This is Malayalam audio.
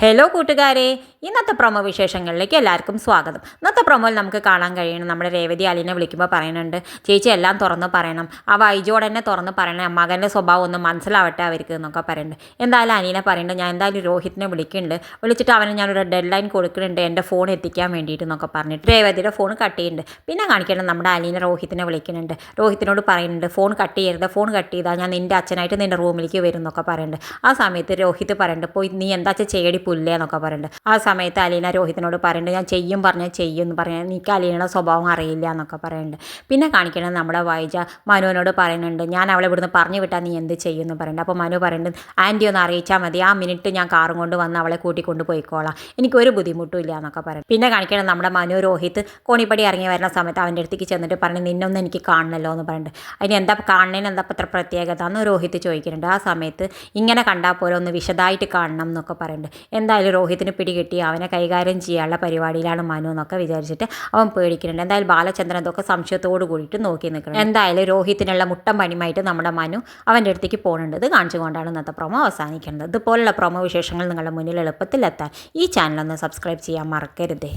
ഹലോ കൂട്ടുകാരെ. ഇന്നത്തെ പ്രൊമോ വിശേഷങ്ങളിലേക്ക് എല്ലാവർക്കും സ്വാഗതം. ഇന്നത്തെ പ്രൊമോയിൽ നമുക്ക് കാണാൻ കഴിയണം നമ്മുടെ രേവതി അലീനെ വിളിക്കുമ്പോൾ പറയുന്നുണ്ട്. ചേച്ചി എല്ലാം തുറന്ന് പറയണം. ആ വൈജോട് തന്നെ തുറന്ന് പറയണം. മകന്റെ സ്വഭാവം ഒന്നും മനസ്സിലാവട്ടെ അവർക്ക് എന്നൊക്കെ പറയുന്നുണ്ട്. എന്തായാലും അലീനെ പറയുന്നുണ്ട്. ഞാൻ എന്തായാലും രോഹിത്തിനെ വിളിക്കുന്നുണ്ട്. വിളിച്ചിട്ട് അവന് ഞാനൊരു ഡെഡ് ലൈൻ കൊടുക്കുന്നുണ്ട്. എന്റെ ഫോൺ എത്തിക്കാൻ വേണ്ടിയിട്ട് എന്നൊക്കെ പറഞ്ഞിട്ട് രേവതിയുടെ ഫോൺ കട്ട് ചെയ്യുന്നുണ്ട്. പിന്നെ കാണിക്കണം നമ്മുടെ അലീനെ രോഹിത്തിനെ വിളിക്കുന്നുണ്ട്. രോഹിത്തിനോട് പറയുന്നുണ്ട് ഫോൺ കട്ട് ചെയ്യരുത്. ഫോൺ കട്ട് ചെയ്താൽ ഞാൻ നിന്റെ അച്ഛനായിട്ട് നിന്റെ റൂമിലേക്ക് വരും എന്നൊക്കെ പറയുന്നുണ്ട്. ആ സമയത്ത് രോഹിത് പറയുന്നുണ്ട് പോയി നീ എന്താ ചേടി പുല്ലേ എന്നൊക്കെ പറയുന്നുണ്ട് ആ സമയത്ത് അലീന രോഹിത്തിനോട് പറയുന്നുണ്ട് ഞാൻ ചെയ്യും പറഞ്ഞാൽ ചെയ്യും എന്ന് പറഞ്ഞാൽ എനിക്ക് അലീനയുടെ സ്വഭാവം അറിയില്ല എന്നൊക്കെ പറയുന്നുണ്ട് പിന്നെ കാണിക്കണം നമ്മുടെ വൈജ മനുവിനോട് പറയുന്നുണ്ട് ഞാൻ അവളെ ഇവിടുന്ന് പറഞ്ഞു വിട്ടാൽ നീ എന്ത് ചെയ്യും എന്ന് പറയുന്നുണ്ട് അപ്പോൾ മനു പറയുന്നുണ്ട് ആന്റി ഒന്ന് അറിയിച്ചാൽ മതി ആ മിനിറ്റ് ഞാൻ കാറും കൊണ്ട് വന്ന് അവളെ കൂട്ടിക്കൊണ്ട് പോയിക്കോളാം. എനിക്കൊരു ബുദ്ധിമുട്ടും ഇല്ല എന്നൊക്കെ പറയും പിന്നെ കാണിക്കണം നമ്മുടെ മനു രോഹിത് കോണിപ്പടി ഇറങ്ങി വരുന്ന സമയത്ത് അവന്റെ അടുത്തേക്ക് ചെന്നിട്ട് പറഞ്ഞു നിന്നൊന്നും എനിക്ക് കാണണല്ലോ എന്ന് പറയുന്നുണ്ട് അതിന് എന്താ കാണണേന് എന്താ അത്ര പ്രത്യേകത എന്ന് രോഹിത് ചോദിക്കുന്നുണ്ട് ആ സമയത്ത് ഇങ്ങനെ കണ്ടാൽ പോലെ ഒന്ന് വിശദമായിട്ട് കാണണം എന്നൊക്കെ പറയുന്നുണ്ട് എന്തായാലും രോഹിത്തിന് പിടികിട്ടി. അവനെ കൈകാര്യം ചെയ്യാനുള്ള പരിപാടിയിലാണ് മനു എന്നൊക്കെ വിചാരിച്ചിട്ട് അവൻ പേടിക്കുന്നുണ്ട്. എന്തായാലും ബാലചന്ദ്രൻ ഇതൊക്കെ സംശയത്തോട് കൂടിയിട്ട് നോക്കി നിൽക്കണം എന്തായാലും രോഹിത്തിനുള്ള മുട്ടം പണിയുമായിട്ട് നമ്മുടെ മനു അവന്റെ അടുത്തേക്ക് പോകുന്നുണ്ട്. ഇത് കാണിച്ചുകൊണ്ടാണ് ഇന്നത്തെ പ്രൊമോ അവസാനിക്കുന്നത്. ഇതുപോലുള്ള പ്രൊമോ വിശേഷങ്ങൾ നിങ്ങളുടെ മുന്നിൽ എളുപ്പത്തിൽ എത്താൻ ഈ ചാനലൊന്ന് സബ്സ്ക്രൈബ് ചെയ്യാൻ മറക്കരുതേ.